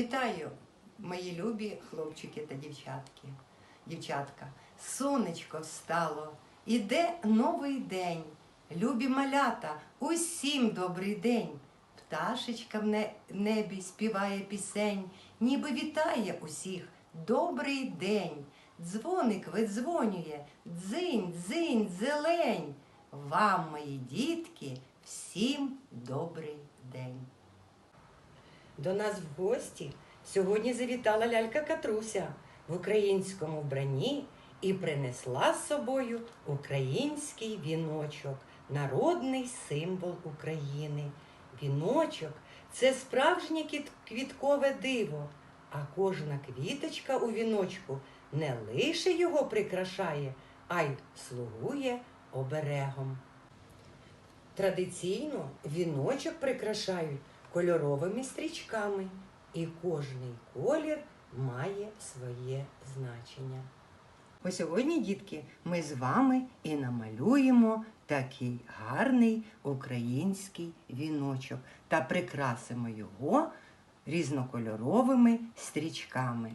Вітаю, мої любі хлопчики та дівчатки. Дівчатка, сонечко встало, іде новий день. Любі малята, усім добрий день. Пташечка в небі співає пісень, ніби вітає усіх. Добрий день. Дзвоник видзвонює, дзинь, дзинь, зелень. Вам, мої дітки, всім добрий день. До нас в гості сьогодні завітала лялька Катруся в українському вбранні і принесла з собою український віночок, народний символ України. Віночок це справжнє квіткове диво, а кожна квіточка у віночку не лише його прикрашає, а й слугує оберегом. Традиційно віночок прикрашають кольоровими стрічками, і кожний колір має своє значення. Ось сьогодні, дітки, ми з вами і намалюємо такий гарний український віночок та прикрасимо його різнокольоровими стрічками.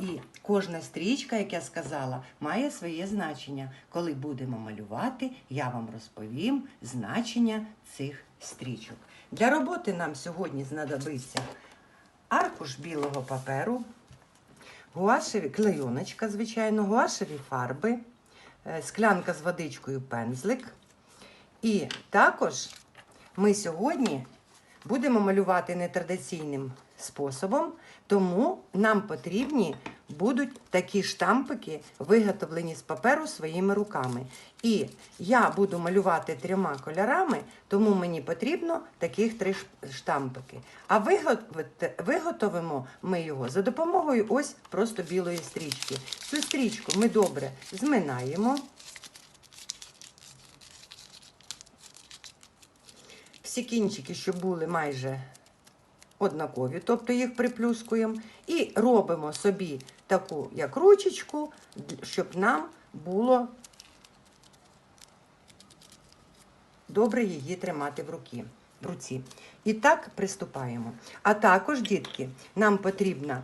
І кожна стрічка, як я сказала, має своє значення. Коли будемо малювати, я вам розповім значення цих стрічок. Для роботи нам сьогодні знадобиться аркуш білого паперу, гуашеві клейоночка, звичайно, гуашеві фарби, е, склянка з водичкою пензлик. І також ми сьогодні будемо малювати нетрадиційним способом, тому нам потрібні будуть такі штампики, виготовлені з паперу своїми руками. І я буду малювати трьома кольорами, тому мені потрібно таких три штампики. А виготовимо ми його за допомогою ось просто білої стрічки. Цю стрічку ми добре зминаємо. Всі кінчики, щоб були майже однакові, тобто їх приплюскуємо, і робимо собі таку як ручечку, щоб нам було добре її тримати в руки. В руці. І так приступаємо. А також, дітки, нам потрібна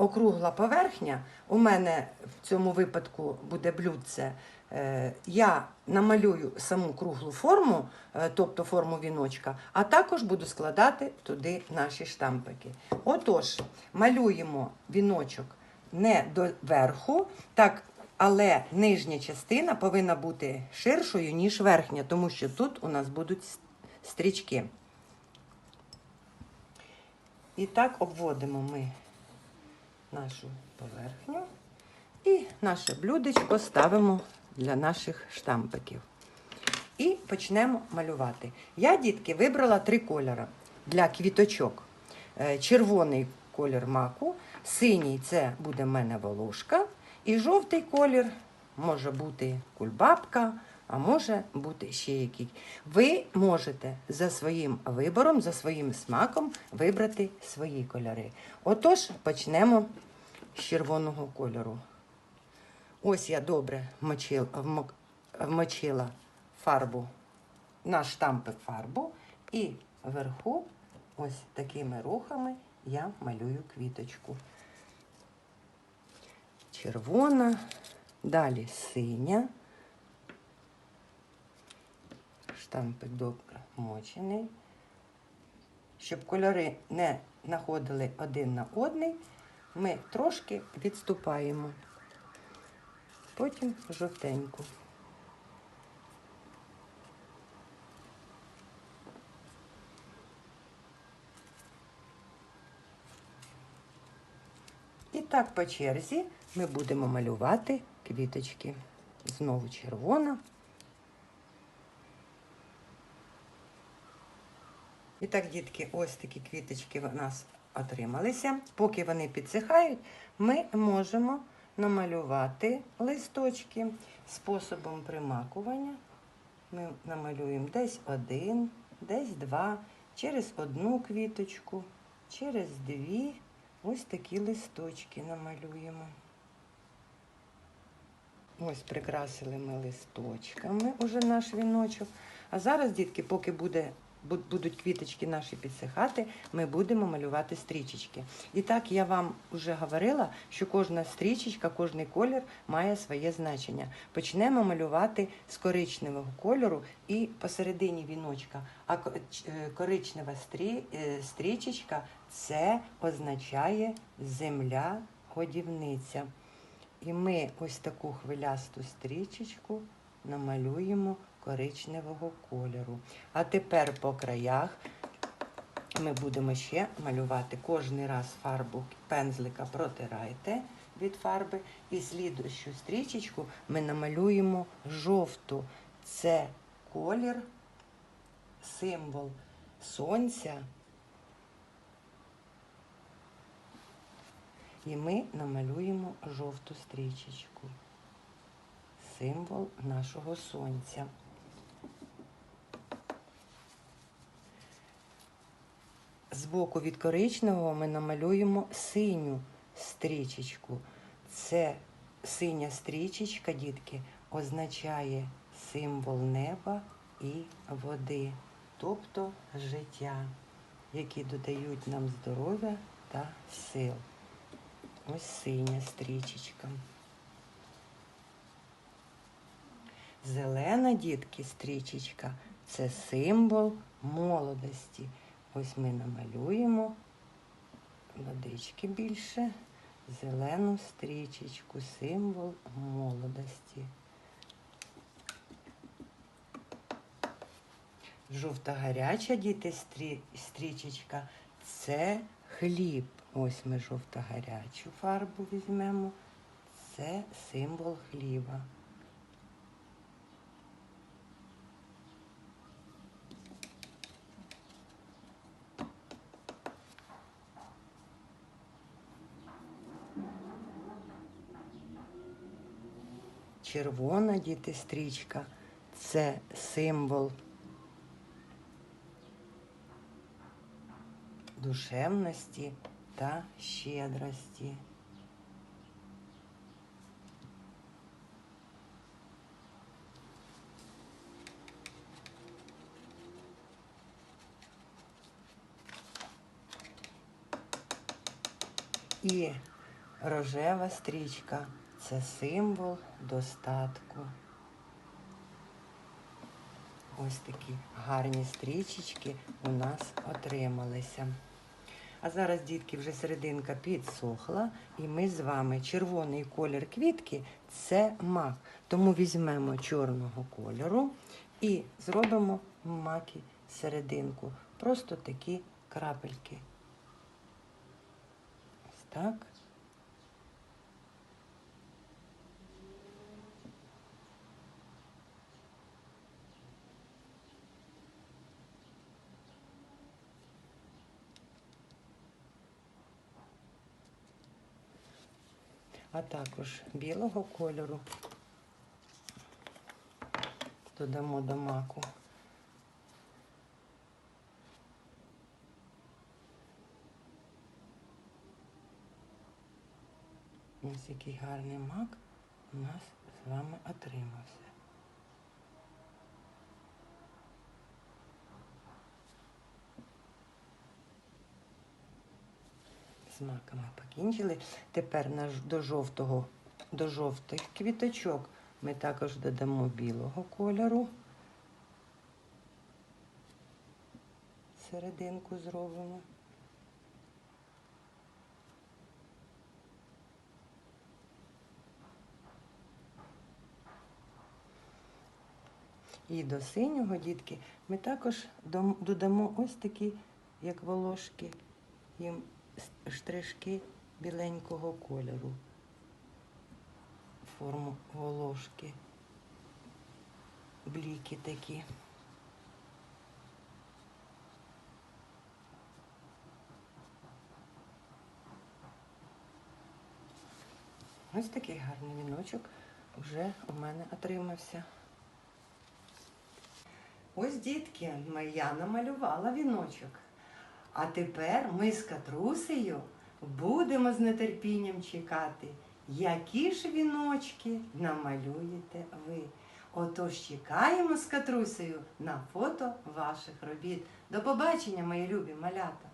округла поверхня. У мене в цьому випадку буде блюдце. Е, Я намалюю саму круглу форму, е, тобто форму віночка, а також буду складати туди наші штампики. Отож, малюємо віночок не до верху, так, але нижня частина повинна бути ширшою, ніж верхня, тому що тут у нас будуть стрічки. І так обводимо ми нашу поверхню і наше блюдечко ставимо для наших штампиків. І почнемо малювати. Я, дітки, вибрала три кольори для квіточок. Е, Червоний колір маку, синій це буде в мене волошка, і жовтий колір може бути кульбабка, а може бути ще який. Ви можете за своїм вибором, за своїм смаком вибрати свої кольори. Отож, почнемо з червоного кольору. Ось я добре вмочила, фарбу на штампик фарбу, і вверху, ось такими рухами, я малюю квіточку. Червона, далі синя. Штампик добре вмочений. Щоб кольори не находили один на одний, ми трошки відступаємо. Потім жовтеньку. І так по черзі ми будемо малювати квіточки. Знову червона. І так, дітки, ось такі квіточки в нас отрималися. Поки вони підсихають, ми можемо намалювати листочки способом примакування. Ми намалюємо десь один, десь два, через одну квіточку, через дві. Ось такі листочки намалюємо. Ось прикрасили ми листочками уже наш віночок. А зараз, дітки, поки буде бу- будуть квіточки наші підсихати, ми будемо малювати стрічечки. І так я вам вже говорила, що кожна стрічечка, кожний колір має своє значення. Почнемо малювати з коричневого кольору і посередині віночка. А е, коричнева е, стрічечка це означає земля годівниця. І ми ось таку хвилясту стрічечку намалюємо коричневого кольору. А тепер по краях ми будемо ще малювати кожний раз фарбу пензлика протирайте від фарби. І слідущу стрічечку ми намалюємо жовту. Це колір, символ сонця. І ми намалюємо жовту стрічечку. Символ нашого сонця. Збоку від коричневого ми намалюємо синю стрічечку. Це синя стрічечка, дітки, означає символ неба і води, тобто життя, які додають нам здоров'я та сил. Ось синя стрічечка. Зелена, дітки, стрічечка це символ молодості. Ось ми намалюємо водички більше, зелену стрічечку, символ молодості. Жовта гаряча, діти, стрі, стрічечка це хліб. Ось ми жовто гарячу фарбу візьмемо. Це символ хліба. Червона діти стрічка це символ душевності та щедрості. І рожева стрічка це символ достатку. Ось такі гарні стрічечки у нас отрималися. А зараз, дітки, вже серединка підсохла, і ми з вами червоний колір квітки це мак. Тому візьмемо чорного кольору і зробимо макі серединку. Просто такі крапельки. Ось так. А також білого кольору. Додамо до маку. Ось який гарний мак у нас з вами отримався. Маками покінчили. Тепер до жовтого, до жовтих квіточок ми також додамо білого кольору. Серединку зробимо. І до синього, дітки, ми також додамо ось такі, як волошки, їм штришки біленького кольору. Форму волошки. Бліки такі. Ось такий гарний віночок вже у мене отримався. Ось, дітки, я намалювала віночок. А тепер ми з Катрусею будемо з нетерпінням чекати, які ж віночки намалюєте ви. Отож чекаємо з Катрусею на фото ваших робіт. До побачення, мої любі малята!